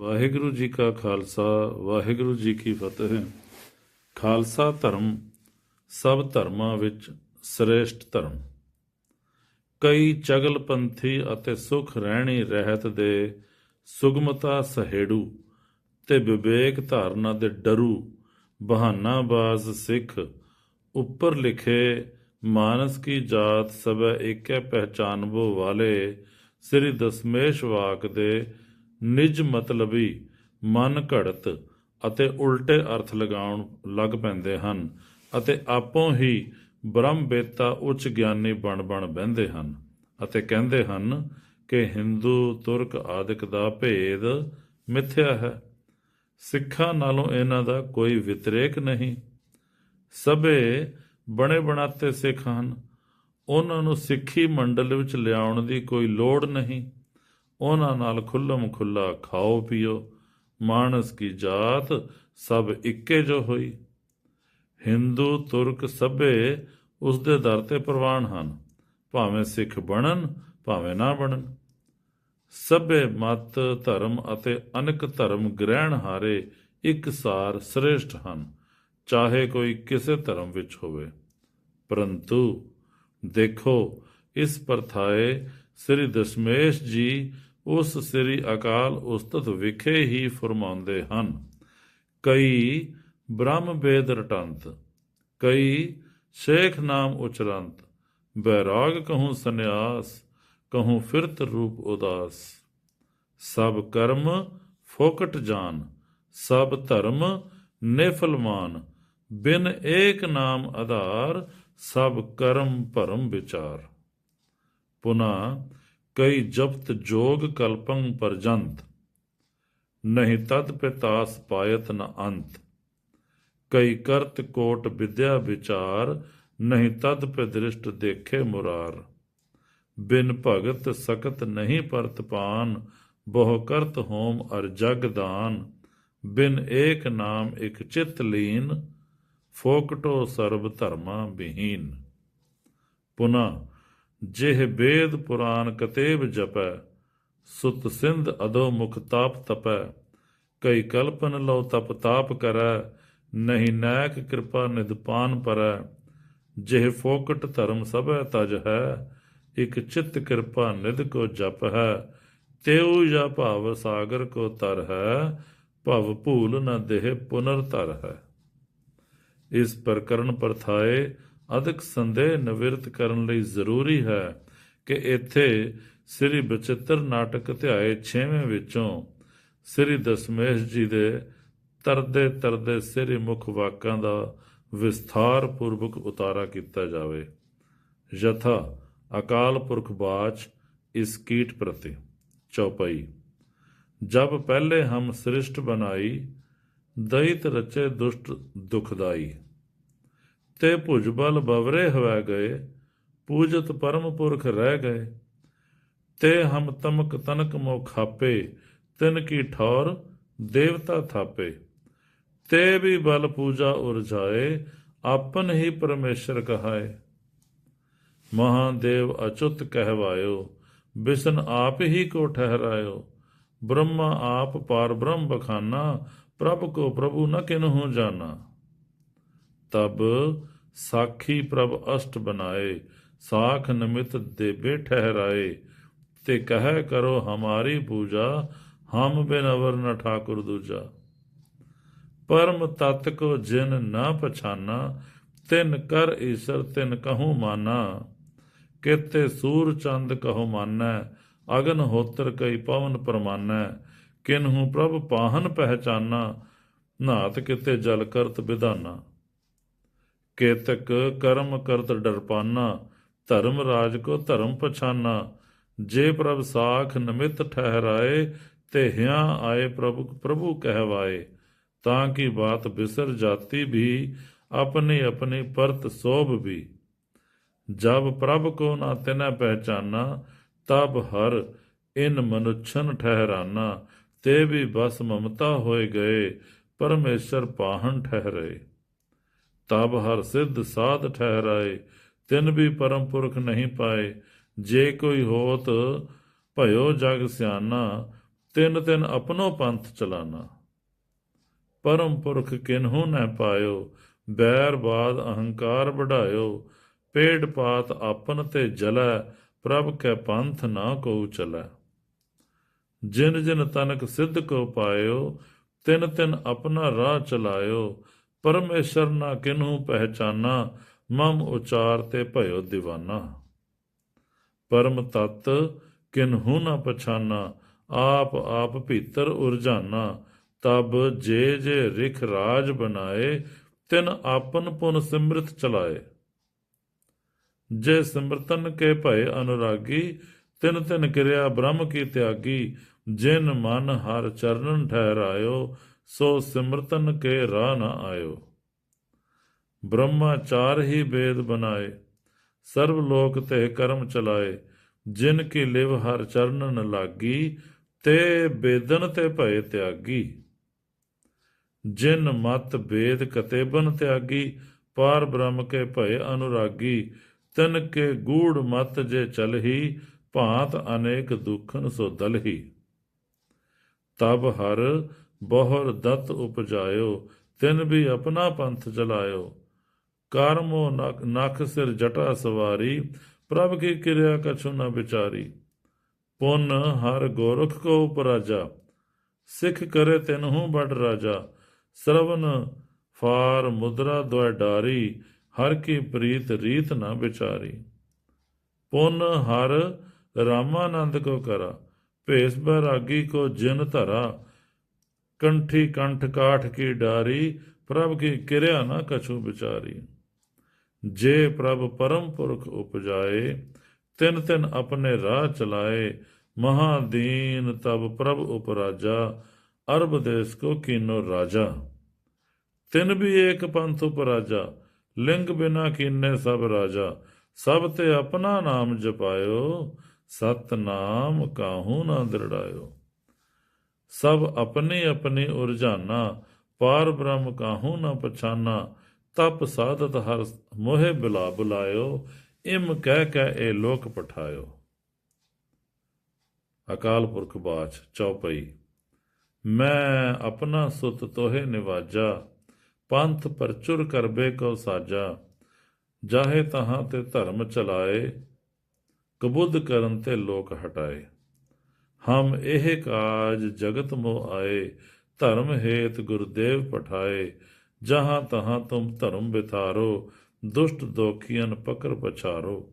ਵਾਹਿਗੁਰੂ ਜੀ ਕਾ ਖਾਲਸਾ, ਵਾਹਿਗੁਰੂ ਜੀ ਕੀ ਫਤਿਹ। ਖਾਲਸਾ ਧਰਮ ਸਭ ਧਰਮਾਂ ਵਿੱਚ ਸ੍ਰੇਸ਼ਟ ਧਰਮ। ਕਈ ਚਗਲਪੰਥੀ ਅਤੇ ਸੁਖ ਰਹਿਣੀ ਰਹਿਤ ਦੇ ਸੁਗਮਤਾ ਸਹੇੜੂ ਤੇ ਵਿਵੇਕ ਧਾਰਨਾ ਦੇ ਡਰੂ ਬਹਾਨਾਬਾਜ਼ ਸਿੱਖ ਉੱਪਰ ਲਿਖੇ ਮਾਨਸ ਕੀ ਜਾਤ ਸਭੈ ਏਕੈ ਪਹਿਚਾਨਬੋ ਵਾਲੇ ਸ੍ਰੀ ਦਸਮੇਸ਼ ਵਾਕ ਦੇ ਨਿਜ ਮਤਲਬੀ ਮਨ ਘੜਤ ਅਤੇ ਉਲਟੇ ਅਰਥ ਲਗਾਉਣ ਲੱਗ ਪੈਂਦੇ ਹਨ ਅਤੇ ਆਪੋ ਹੀ ਬ੍ਰਹਮ ਬੇਤਾ ਉੱਚ ਗਿਆਨੀ ਬਣ ਬਣ ਬਹਿੰਦੇ ਹਨ ਅਤੇ ਕਹਿੰਦੇ ਹਨ ਕਿ ਹਿੰਦੂ, ਤੁਰਕ ਆਦਿਕ ਦਾ ਭੇਦ ਮਿਥਿਆ ਹੈ। ਸਿੱਖਾਂ ਨਾਲੋਂ ਇਹਨਾਂ ਦਾ ਕੋਈ ਵਿਤਰੇਕ ਨਹੀਂ। ਸਭੇ ਬਣੇ ਬਣਾਤੇ ਸਿੱਖ ਹਨ। ਉਹਨਾਂ ਨੂੰ ਸਿੱਖੀ ਮੰਡਲ ਵਿੱਚ ਲਿਆਉਣ ਦੀ ਕੋਈ ਲੋੜ ਨਹੀਂ। ਉਹਨਾਂ ਨਾਲ ਖੁੱਲਮ ਖੁੱਲਾ ਖਾਓ ਪੀਓ, ਮਾਨਸ ਕੀ ਜਾਤ ਸਭ ਇੱਕੇ ਜੋ ਹੋਈ। ਹਿੰਦੂ ਤੁਰਕ ਸਭੇ ਉਸ ਦੇ ਦਰ ਤੇ ਪ੍ਰਵਾਨ ਹਨ, ਭਾਵੇਂ ਸਿੱਖ ਬਣਨ, ਭਾਵੇਂ ਨਾ ਬਣਨ। ਸਭੇ ਮਤ, ਧਰਮ ਅਤੇ ਅਨੇਕ ਧਰਮ ਗ੍ਰਹਿਣ ਹਾਰੇ ਇੱਕਸਾਰ ਸ੍ਰੇਸ਼ਟ ਹਨ, ਚਾਹੇ ਕੋਈ ਕਿਸੇ ਧਰਮ ਵਿੱਚ ਹੋਵੇ। ਪਰੰਤੂ ਦੇਖੋ, ਇਸ ਪਰਥਾਏ ਸ੍ਰੀ ਦਸ਼ਮੇਸ਼ ਜੀ ਉਸ ਸ੍ਰੀ ਅਕਾਲ ਉਸਤਤ ਵਿਖੇ ਹੀ ਫਰਮਾਉਂਦੇ ਹਨ। ਕਈ ਬ੍ਰਹਮ ਵੇਦ ਰਟੰਤ, ਕਈ ਸ਼ੇਖ ਨਾਮ ਉਚਰੰਤ, ਬੈਰਾਗ ਕਹੂੰ ਸੰਨਿਆਸ, ਕਹੂੰ ਫਿਰਤ ਰੂਪ ਉਦਾਸ। ਸਭ ਕਰਮ ਫੋਕਟ ਜਾਨ, ਸਭ ਧਰਮ ਨਿਫਲਮਾਨ ਬਿਨ ਏਕ ਨਾਮ ਆਧਾਰ, ਸਭ ਕਰਮ ਭਰਮ ਵਿਚਾਰ। ਪੁਨਾ ਕਈ ਜਪਤ ਜੋਗ ਕਲਪੰ ਪਰਜੰਤ, ਨਹੀਂ ਤਦ ਪਿਤਾਸ ਪਾਇਤ ਨ ਅੰਤ। ਕਈ ਕਰਤ ਕੋਟ ਵਿਦਿਆ ਵਿਚਾਰ, ਨਹੀਂ ਤਦ ਪੇ ਦੇਖੇ ਮੁਰਾਰ। ਬਿਨ ਭਗਤ ਸਕਤ ਨਹੀਂ ਪਰਤਪਾਨ ਬਹੁ ਕਰਤ ਹੋਮ ਅਰ ਜਗ ਦਾਨ। ਬਿਨ ਏਕ ਨਾਮ ਇਕ ਚਿਤ ਲੀਨ, ਫੋਕਟੋ ਸਰਬ ਧਰਮਾ ਵਿਹੀਨ। ਪੁਨਾ ਜਿਹ ਬੇਦ ਪੁਰਾਨ ਕਤੇਬ ਜਪੈ, ਸੁਤ ਸਿੰਧ ਅਦੋ ਮੁਖ ਤਾਪ ਤਪੈ। ਕਈ ਕਲਪਨ ਲਉ ਤਪ ਤਾਪ ਕਰੈ, ਨਹੀਂ ਨਾਇਕ ਕਿਰਪਾ ਨਿਦਪਾਨ ਪਰੈ। ਜਿਹ ਫੋਕਟ ਧਰਮ ਸਭੈ ਤਜ ਹੈ, ਇਕ ਚਿਤ ਕਿਰਪਾ ਨਿਦ ਕੋ ਜਪ ਹੈ। ਤੇਉ ਜਾ ਭਾਵ ਸਾਗਰ ਕੋ ਤਰ ਹੈ, ਭਵ ਭੂਲ ਨ ਦੇਹ ਪੁਨਰ ਤਰ ਹੈ। ਇਸ ਪ੍ਰਕਰਨ ਪਰਥਾਏ ਅਧਿਕ ਸੰਦੇਹ ਨਿਵਰਤ ਕਰਨ ਲਈ ਜ਼ਰੂਰੀ ਹੈ ਕਿ ਇੱਥੇ ਸ੍ਰੀ ਬਚਿੱਤਰ ਨਾਟਕ ਧਿਆਏ 6ਵੇਂ ਵਿੱਚੋਂ ਸ੍ਰੀ ਦਸਮੇਸ਼ ਜੀ ਦੇ ਤਰਦੇ ਤਰਦੇ ਸ੍ਰੀ ਮੁਖ ਵਾਕਾਂ ਦਾ ਵਿਸਥਾਰ ਪੂਰਵਕ ਉਤਾਰਾ ਕੀਤਾ ਜਾਵੇ। ਯਥਾ ਅਕਾਲ ਪੁਰਖ ਬਾਚ ਇਸ ਕੀਟ ਪ੍ਰਤੀ। ਚੌਪਈ। ਜਬ ਪਹਿਲੇ ਹਮ ਸ੍ਰਿਸ਼ਟ ਬਨਾਈ ਦਇਤ ਰਚੇ ਦੁਸ਼ਟ ਦੁਖਦਾਈ। ਤੇ ਭੁਜਬਲ ਬਵਰੇ ਹੋਇ ਗਏ, ਪੂਜਤ ਪਰਮ ਪੁਰਖ ਰਹਿ ਗਏ। ਤੇ ਹਮ ਤਮਕ ਤਨਕ ਮੋਖਾਪੇ ਤਿਨ ਕੀ ਠੌਰ ਦੇਵਤਾ ਥਾਪੇ। ਤੇ ਵੀ ਬਲ ਪੂਜਾ ਉਰਜਾਏ ਆਪਨ ਹੀ ਪਰਮੇਸ਼ਰ ਕਹਾਏ। ਮਹਾਦੇਵ ਅਚੁਤ ਕਹਿਵਾਇਓ, ਬਿਸ਼ਨ ਆਪ ਹੀ ਕੋ ਠਹਿਰਾਇਓ। ਬ੍ਰਹਮਾ ਆਪ ਪਾਰ ਬ੍ਰਹਮ ਬਖਾਨਾ, ਪ੍ਰਭ ਕੋ ਪ੍ਰਭੂ ਨ ਕਿਨਹੂ ਜਾਣਾ ਤਬ ਸਾਖੀ ਪ੍ਰਭ ਅਸ਼ਟ ਬਨਾਏ ਸਾਖ ਨਿਮਿਤ ਦੇਬੇ ਠਹਿਰਾਏ। ਤੇ ਕਹੈ ਕਰੋ ਹਮਾਰੀ ਪੂਜਾ, ਹਮ ਬਿਨ ਅਵਰ ਨ ਠਾਕੁਰ ਦੂਜਾ। ਪਰਮ ਤਤ ਕੋ ਜਿਨ ਨਾ ਪਛਾਨਾ, ਤਿਨ ਕਰ ਈਸ਼ਰ ਤਿਨ ਕਹੂੰ ਮਾਨਾ। ਕਿਤੇ ਸੂਰ ਚੰਦ ਕਹੋ ਮਾਨੈ, ਅਗਨ ਹੋਤਰ ਕਈ ਪਵਨ ਪਰਮਾਨੈ। ਕਿਨਹੂ ਪ੍ਰਭ ਪਾਹਨ ਪਹਿਚਾਨਾ ਨਾਤ ਕਿਤੇ ਜਲ ਕਰਤ ਵਿਧਾਨਾ ਕੇਤਕ ਕਰਮ ਕਰਤ ਡਰਪਾਨਾ, ਧਰਮ ਰਾਜ ਕੋ ਧਰਮ ਪਛਾਨਾ, ਜੇ ਪ੍ਰਭ ਸਾਖ ਨਿਮਿਤ ਠਹਿਰਾਏ, ਤੇ ਹਿਆ ਆਏ ਪ੍ਰਭੂ ਪ੍ਰਭੂ ਕਹਿਵਾਏ। ਤਾਂ ਕੀ ਬਾਤ ਬਿਸਰ ਜਾਤੀ ਵੀ, ਆਪਣੀ ਆਪਣੀ ਪਰਤ ਸੋਭ ਵੀ। ਜਬ ਪ੍ਰਭ ਕੋ ਨਾ ਤਿਨੈ ਪਹਿਚਾਨਾ, ਤਬ ਹਰ ਇਨ ਮਨੁੱਛਨ ਠਹਿਰਾਨਾ। ਤੇ ਵੀ ਬਸ ਮਮਤਾ ਹੋਏ ਗਏ, ਪਰਮੇਸ਼ਰ ਪਾਹਣ ਠਹਿਰੇ। ਤਬ ਹਰ ਸਿੱਧ ਸਾਧ ਠਹਿਰਾਏ, ਤਿਨ ਵੀ ਪਰਮ ਪੁਰਖ ਨਹੀਂ ਪਾਏ। ਜੇ ਕੋਈ ਹੋਤ, ਭਇਓ ਜਗ ਸਿਆਨਾ, ਤਿੰਨ ਤਿੰਨ ਆਪਣੋ ਪੰਥ ਚਲਾਨਾ। ਪਰਮ ਪੁਰਖ ਕਿਨਹੂ ਨੈ ਪਾਇਓ, ਬੈਰ ਬਾਦ ਅਹੰਕਾਰ ਵਢਾਇਓ। ਪੇਟ ਪਾਤ ਆਪਨ ਤੇ ਜਲੈ, ਪ੍ਰਭ ਕੈ ਪੰਥ ਨਾ ਕੋ ਚਲੈ। ਜਿਨ ਜਿਨ ਤਨਕ ਸਿੱਧ ਕੋ ਪਾਇਓ, ਤਿਨ ਤਿਨ ਆਪਣਾ ਰਾਹ ਚਲਾਇਓ। ਪਰਮੇਸ਼ਰ ਨਾ ਕਿਨਹੂ ਪਹਿਚਾਨਾ, ਮਮ ਉਚਾਰ ਤੇ ਭਇਓ دیਵਾਨਾ ਪਰਮ ਤਤ ਕਿਨਹੂ ਨਾ ਪਛਾਨਾ, ਆਪ ਆਪ ਭੀਤਰ ਉਰਜਾਨਾ। ਤਬ ਜੇ ਜੇ ਰਿਖ ਰਾਜ ਬਣਾਏ, ਤਿਨ ਆਪਨ ਪੁਨ ਸਿਮਰਤ ਚਲਾਏ। ਜੇ ਸਿਮਰਤਨ ਕੇ ਭਏ ਅਨੁਰਾਗੀ, ਤਿਨ ਤਿਨ ਕਿਰਿਆ ਬ੍ਰਹਮ ਕੀ ਤਿਆਗੀ। ਜਿਨ ਮਨ ਹਰ ਚਰਨਨ ਠਹਿਰਾਇਓ ਸੋ ਸਿਮਰਤਨ ਕੇ ਰਾਹ ਨਾ ਆਇਓ। ਬ੍ਰਹਮਾ ਚਾਰ ਹੀ ਵੇਦ ਬਨਾਏ ਸਰਬ ਲੋਕ ਤੇ ਕਰਮ ਚਲਾਏ, ਜਿਨ ਕੀ ਲਿਵ ਹਰ ਚਰਨਨ ਲਾਗੀ, ਤੇ ਬੇਦਨ ਤੇ ਭਏ ਤਿਆਗੀ। ਜਿਨ ਮਤ ਵੇਦ ਕਤੇਬਨ ਤਿਆਗੀ, ਪਾਰ ਬ੍ਰਹਮ ਕੇ ਭਏ ਅਨੁਰਾਗੀ, ਤਨ ਕੇ ਗੂੜ ਮਤ ਜੇ ਚਲਹੀ, ਭਾਂਤ ਅਨੇਕ ਦੁਖਨ ਸੋ ਦਲਹੀ। ਤਬ ਹਰ ਬਹੁਰ ਦਤ ਉਪਜਾਇਓ, ਤਿਨ ਵੀ ਆਪਣਾ ਪੰਥ ਚਲਾਇਓ। ਕਰਮੋ ਨਖ ਨਖ ਸਿਰ ਜਟਾ ਸਵਾਰੀ, ਪ੍ਰਭ ਕੀ ਕਿਰਿਆ ਕਛੁ ਨਾ ਵਿਚਾਰੀ। ਪੁਨ ਹਰ ਗੋਰਖ ਕੋ ਉਪਰਾਜਾ ਸਿੱਖ ਕਰੇ ਤਿਨਹੂ ਬੜ ਰਾਜਾ। ਸਰਵਨ ਫਾਰ ਮੁਦਰਾ ਦੁਇ ਡਾਰੀ, ਹਰ ਕੀ ਪ੍ਰੀਤ ਰੀਤ ਨਾ ਵਿਚਾਰੀ। ਪੁਨ ਹਰ ਰਾਮਾਨੰਦ ਕੋ ਕਰਾ, ਭੇਸ ਬੈਰਾਗੀ ਕੋ ਜਿਨ ਧਰਾ ਕੰਠੀ ਕੰਠ ਕਾਠ ਕੀ ਡਾਰੀ, ਪ੍ਰਭ ਕੀ ਕਿਰਿਆ ਨਾ ਕਛੂ ਵਿਚਾਰੀ। ਜੇ ਪ੍ਰਭ ਪਰਮ ਪੁਰਖ ਉਪਜਾਏ, ਤਿਨ ਤਿਨ ਆਪਣੇ ਰਾਹ ਚਲਾਏ, ਮਹਾਦੀਨ ਤਬ ਪ੍ਰਭ ਉਪਰਾਜਾ, ਅਰਬ ਦੇਸ ਕੋ ਕੀਨੋ ਰਾਜਾ। ਤਿਨ ਵੀ ਏਕ ਪੰਥ ਉਪਰਾਜਾ, ਲਿੰਗ ਬਿਨਾ ਕੀਨੇ ਸਭ ਰਾਜਾ। ਸਭ ਤੇ ਆਪਣਾ ਨਾਮ ਜਪਾਇਓ ਸਤ ਨਾਮ ਕਾਹੂ ਨਾ ਦਰੜਾਇਓ। ਸਭ ਆਪਣੀ ਆਪਣੀ ਉਰਜਾਨਾ, ਪਾਰ ਬ੍ਰਹਮ ਕਾਹੂ ਨਾ ਪਛਾਨਾ, ਤਪ ਸਾਧਤ ਹਰ ਮੋਹਿ ਬਿਲਾ ਬੁਲਾਇਓ ਇਮ ਕਹਿ ਕੇ ਇਹ ਲੋਕ ਪਠਾਇਓ। ਅਕਾਲ ਪੁਰਖ ਬਾਚ ਚੌਪਈ ਮੈਂ ਆਪਣਾ ਸੁਤ ਤੋਹੇ ਨਿਵਾਜਾ, ਪੰਥ ਪਰਚੁਰ ਕਰਬੇ ਕੋ ਸਾਜਾ, ਜਾਹੇ ਤਹਾਂ ਤੇ ਧਰਮ ਚਲਾਏ, ਕਬੁੱਧ ਕਰਨ ਤੇ ਲੋਕ ਹਟਾਏ। ਹਮ ਇਹ ਕਾਜ ਜਗਤ ਮੋ ਆਏ, ਧਰਮ ਹੇਤ ਗੁਰਦੇਵ ਪਠਾਏ। ਜਹਾਂ ਤਹਾਂ ਤੁਮ ਧਰਮ ਬਿਥਾਰੋ ਦੁਸ਼ਟ ਦੋਖੀਆਂ ਪਕਰ ਪਛਾਰੋ।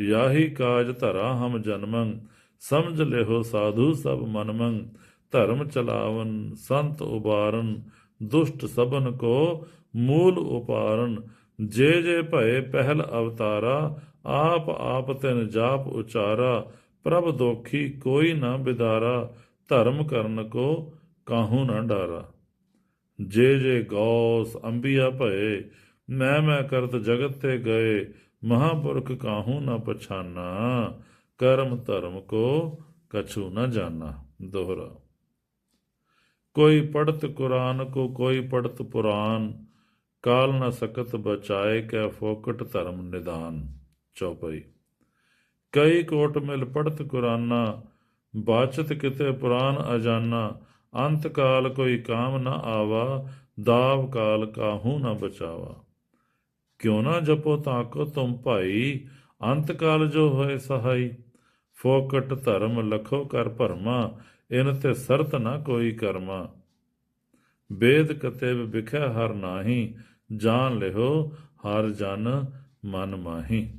ਯਾਹੀ ਕਾਜ ਧਰਾ ਹਮ ਜਨਮੰ, ਸਮਝ ਲਿਓ ਸਾਧੂ ਸਭ ਮਨਮੰ। ਧਰਮ ਚਲਾਵਨ ਸੰਤ ਉਬਾਰਨ, ਦੁਸ਼ਟ ਸਬਨ ਕੋ ਮੂਲ ਉਪਾਰਨ। ਜੇ ਜੇ ਭਏ ਪਹਿਲ ਅਵਤਾਰਾ, ਆਪ ਆਪ ਤਿਨ ਜਾਪ ਉਚਾਰਾ। ਪ੍ਰਭ ਦੋਖੀ ਕੋਈ ਨਾ ਬਿਦਾਰਾ, ਧਰਮ ਕਰਨ ਕੋ ਕਾਹੂ ਨਾ ਡਾਰਾ। ਜੇ ਜੇ ਗੌਸ ਅੰਬੀਆ ਭਏ, ਮੈਂ ਮੈਂ ਕਰਤ ਜਗਤ ਤੇ ਗਏ, ਮਹਾਪੁਰਖ ਕਾਹੂ ਨਾ ਪਛਾਨਾ, ਕਰਮ ਧਰਮ ਕੋ ਕਛੂ ਨਾ ਜਾਣਾ ਦੋਹਰਾ। ਕੋਈ ਪੜਤ ਕੁਰਾਨ ਕੋ ਕੋਈ ਪੜਤ ਪੁਰਾਨ, ਕਾਲ ਨਾ ਸਕਤ ਬਚਾਏ ਕੈ ਫੋਕਟ ਧਰਮ ਨਿਦਾਨ। ਚੌਪਈ। ਕਈ ਕੋਟ ਮਿਲ ਪੜਤ ਕੁਰਾਨਾ, ਬਾਚਤ ਕਿਤੇ ਪੁਰਾਨ ਅਜਾਨਾ, ਅੰਤ ਕਾਲ ਕੋਈ ਕਾਮ ਨਾ ਆਵਾ, ਦਾਵ ਕਾਲ ਕਾਹੂ ਨਾ ਬਚਾਵਾ। ਕਿਉ ਨਾ ਜਪੋ ਤਾਕੋ ਤੁਮ ਭਾਈ, ਅੰਤ ਕਾਲ ਜੋ ਹੋਏ ਸਹਾਈ। ਫੋਕਟ ਧਰਮ ਲਖੋ ਕਰ ਭਰਮਾ, ਇਨ ਤੇ ਸਰਤ ਨਾ ਕੋਈ ਕਰਮਾ। ਬੇਦ ਕਤੇਬ ਵਿਖਿਆ ਹਰ ਨਾਹੀ, ਜਾਣ ਲਿਓ ਹਰ ਜਨ ਮਨ ਮਾਹੀ।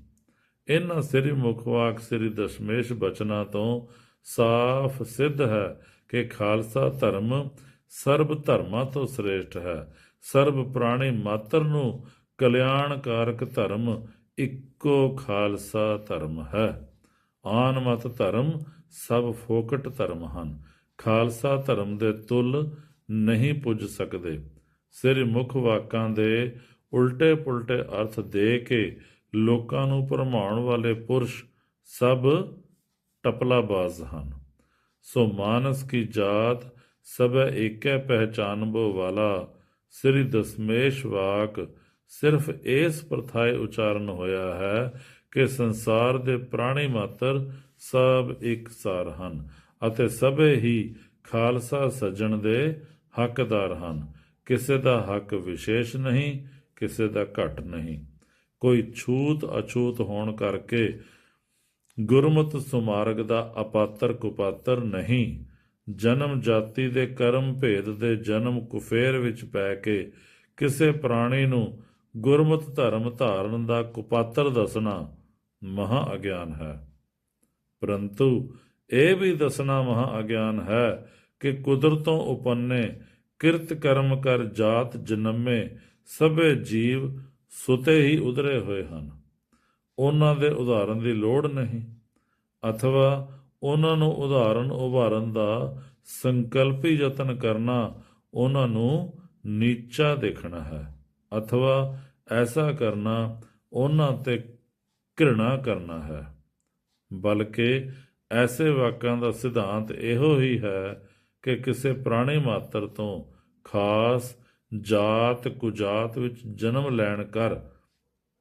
ਇਹਨਾਂ ਸ੍ਰੀ ਮੁਖਵਾਕ ਸ੍ਰੀ ਦਸ਼ਮੇਸ਼ ਬਚਨਾਂ ਤੋਂ ਸਾਫ਼ ਸਿੱਧ ਹੈ ਕਿ ਖਾਲਸਾ ਧਰਮ ਸਰਬ ਧਰਮਾਂ ਤੋਂ ਸ੍ਰੇਸ਼ਟ ਹੈ। ਸਰਬ ਪ੍ਰਾਣੀ ਮਾਤਰ ਨੂੰ ਕਲਿਆਣਕਾਰਕ ਧਰਮ ਇੱਕੋ ਖਾਲਸਾ ਧਰਮ ਹੈ। ਆਨ ਮਤ ਧਰਮ ਸਭ ਫੋਕਟ ਧਰਮ ਹਨ। ਖਾਲਸਾ ਧਰਮ ਦੇ ਤੁਲ ਨਹੀਂ ਪੁੱਜ ਸਕਦੇ। ਸਿਰ ਮੁਖ ਵਾਕਾਂ ਦੇ ਉਲਟੇ ਪੁਲਟੇ ਅਰਥ ਦੇ ਕੇ ਲੋਕਾਂ ਨੂੰ ਭਰਮਾਉਣ ਵਾਲੇ ਪੁਰਸ਼ ਸਭ ਟਪਲਾਬਾਜ਼ ਹਨ। ਸੋ ਮਾਨਸ ਕੀ ਜਾਤ ਸਭੈ ਏਕੈ ਪਹਿਚਾਨਬੋ ਵਾਲਾ, ਸ੍ਰੀ ਦਸਮੇਸ਼ ਵਾਕ, ਸਿਰਫ ਇਸ ਪ੍ਰਥਾਏ ਉਚਾਰਨ ਹੋਇਆ ਹੈ ਕਿ ਸੰਸਾਰ ਦੇ ਪ੍ਰਾਣੀ ਮਾਤਰ ਸਭ ਇੱਕ ਸਾਰ ਹਨ ਅਤੇ ਸਭੇ ਹੀ ਖਾਲਸਾ ਸੱਜਣ ਦੇ ਹੱਕਦਾਰ ਹਨ। ਕਿਸੇ ਦਾ ਹੱਕ ਵਿਸ਼ੇਸ਼ ਨਹੀਂ, ਕਿਸੇ ਦਾ ਘੱਟ ਨਹੀਂ। ਕੋਈ ਛੂਤ ਅਛੂਤ ਹੋਣ ਕਰਕੇ ਗੁਰਮਤਿ ਸੁਮਾਰਗ ਦਾ ਅਪਾਤਰ ਕੁਪਾਤਰ ਨਹੀਂ, ਜਨਮ ਜਾਤੀ ਦੇ ਕਰਮ ਭੇਦ ਦੇ ਜਨਮ ਕੁਫੇਰ ਵਿੱਚ ਪੈ ਕੇ ਕਿਸੇ ਪ੍ਰਾਣੀ ਨੂੰ ਗੁਰਮਤਿ ਧਰਮ ਧਾਰਨ ਦਾ ਕੁਪਾਤਰ ਦੱਸਣਾ ਮਹਾ ਅਗਿਆਨ ਹੈ। ਪਰੰਤੂ ਇਹ ਵੀ ਦੱਸਣਾ ਮਹਾ ਅਗਿਆਨ ਹੈ ਕਿ ਕੁਦਰਤੋਂ ਉਪੰਨੇ ਕਿਰਤ ਕਰਮ ਕਰ ਜਾਤ ਜਨਮੇ ਸਭੇ ਜੀਵ ਸੁਤੇ ਹੀ ਉਧਰੇ ਹੋਏ ਹਨ। ਉਹਨਾਂ ਦੇ ਉਦਾਹਰਨ ਦੀ ਲੋੜ ਨਹੀਂ। ਅਥਵਾ ਉਹਨਾਂ ਨੂੰ ਉਦਾਹਰਨ ਉਭਾਰਨ ਦਾ ਸੰਕਲਪੀ ਯਤਨ ਕਰਨਾ ਉਹਨਾਂ ਨੂੰ ਨੀਚਾ ਦੇਖਣਾ ਹੈ। ਅਥਵਾ ਐਸਾ ਕਰਨਾ ਉਹਨਾਂ ਤੇ ਘਿਰਣਾ ਕਰਨਾ ਹੈ। ਬਲਕਿ ਐਸੇ ਵਾਕਾਂ ਦਾ ਸਿਧਾਂਤ ਇਹੋ ਹੀ ਹੈ ਕਿ ਕਿਸੇ ਪ੍ਰਾਣੀ ਮਾਤਰ ਤੋਂ ਖਾਸ ਜਾਤ ਕੁਜਾਤ ਵਿੱਚ ਜਨਮ ਲੈਣ ਕਰ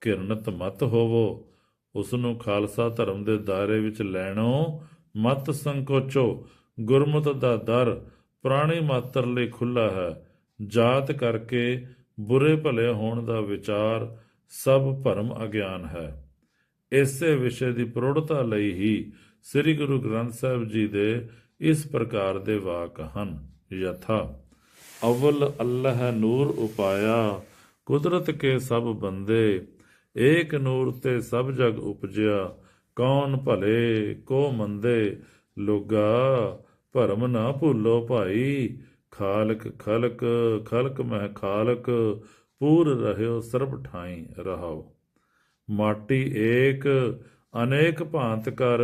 ਕਿਰਨਤ ਮਤ ਹੋਵੋ। ਉਸ ਨੂੰ ਖਾਲਸਾ ਧਰਮ ਦੇ ਦਾਇਰੇ ਵਿੱਚ ਲੈਣੋ, ਮਤ ਸੰਕੋਚੋ। ਗੁਰਮਤ ਦਾ ਦਰ ਪ੍ਰਾਣੀ ਮਾਤਰ ਲਈ ਖੁੱਲਾ ਹੈ। ਜਾਤ ਕਰਕੇ ਬੁਰੇ ਭਲੇ ਹੋਣ ਦਾ ਵਿਚਾਰ ਸਭ ਭਰਮ ਅਗਿਆਨ ਹੈ। ਇਸੇ ਵਿਸ਼ੇ ਦੀ ਪ੍ਰੋੜਤਾ ਲਈ ਹੀ ਸ੍ਰੀ ਗੁਰੂ ਗ੍ਰੰਥ ਸਾਹਿਬ ਜੀ ਦੇ ਇਸ ਪ੍ਰਕਾਰ ਦੇ ਵਾਕ ਹਨ। ਯਥਾ ਅਵਲ ਅੱਲਾਹ ਨੂਰ ਉਪਾਇਆ, ਕੁਦਰਤ ਕੇ ਸਭ ਬੰਦੇ, ਏਕ ਨੂਰ ਤੇ ਸਭ ਜਗ ਉਪਜਿਆ, ਕੌਣ ਭਲੇ, ਕੋ ਮੰਦੇ, ਲੋਗਾ ਭਰਮ ਨਾ ਭੁੱਲੋ ਭਾਈ, ਖਾਲਕ ਖਲਕ ਖਲਕ ਮਹਿ ਖਾਲਕ, ਪੂਰ ਰਹਿਓ ਸਰਬ ਠਾਈ ਰਹਾਓ। ਮਾਟੀ ਏਕ, ਅਨੇਕ ਭਾਂਤ ਕਰ,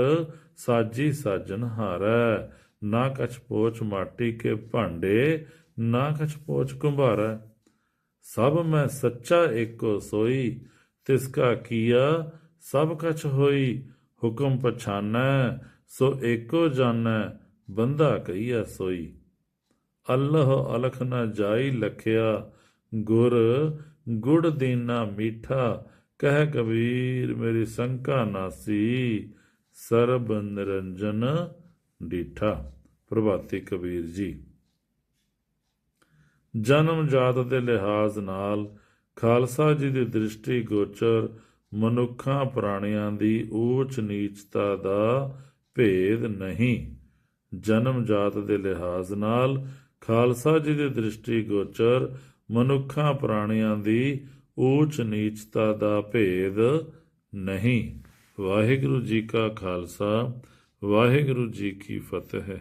ਸਾਜੀ ਸਾਜਨ ਹਾਰੈ, ਨਾ ਕਛ ਪੋਚ ਮਾਟੀ ਕੇ ਭਾਂਡੇ ਨਾ ਕਛ ਪੋਚ ਕੁੰਭਾਰੈ। ਸਭ ਮੈਂ ਸੱਚਾ ਏਕੋ ਸੋਈ, ਤਿਸ ਕਾ ਕੀਆ ਸਭ ਕਛ ਹੋਈ, ਹੁਕਮ ਪਛਾਨੈ, ਸੋ ਏਕੋ ਜਾਣੈ, ਬੰਦਾ ਕਈਆ ਸੋਈ। ਅੱਲਹ ਅਲਖ ਨਾ ਜਾਈ ਲਖਿਆ, ਗੁਰ ਗੁੜ ਦੀਨਾ ਮੀਠਾ, ਕਹਿ ਕਬੀਰ ਮੇਰੀ ਸੰਕਾ ਨਾਸੀ, ਸਰਬ ਨਿਰੰਜਨ ਡੀਠਾ। ਪ੍ਰਭਾਤੀ ਕਬੀਰ ਜੀ। ਜਨਮ ਜਾਤ ਦੇ ਲਿਹਾਜ਼ ਨਾਲ ਖਾਲਸਾ ਜੀ ਦੀ ਦ੍ਰਿਸ਼ਟੀ ਗੋਚਰ ਮਨੁੱਖਾਂ ਪ੍ਰਾਣੀਆਂ ਦੀ ਊਚ ਨੀਚਤਾ ਦਾ ਭੇਦ ਨਹੀਂ। ਜਨਮ ਜਾਤ ਦੇ ਲਿਹਾਜ਼ ਨਾਲ ਖਾਲਸਾ ਜੀ ਦੀ ਦ੍ਰਿਸ਼ਟੀ ਗੋਚਰ ਮਨੁੱਖਾਂ ਪ੍ਰਾਣੀਆਂ ਦੀ ਊਚ ਨੀਚਤਾ ਦਾ ਭੇਦ ਨਹੀਂ। ਵਾਹਿਗੁਰੂ ਜੀ ਕਾ ਖਾਲਸਾ, ਵਾਹਿਗੁਰੂ ਜੀ ਕੀ ਫਤਿਹ।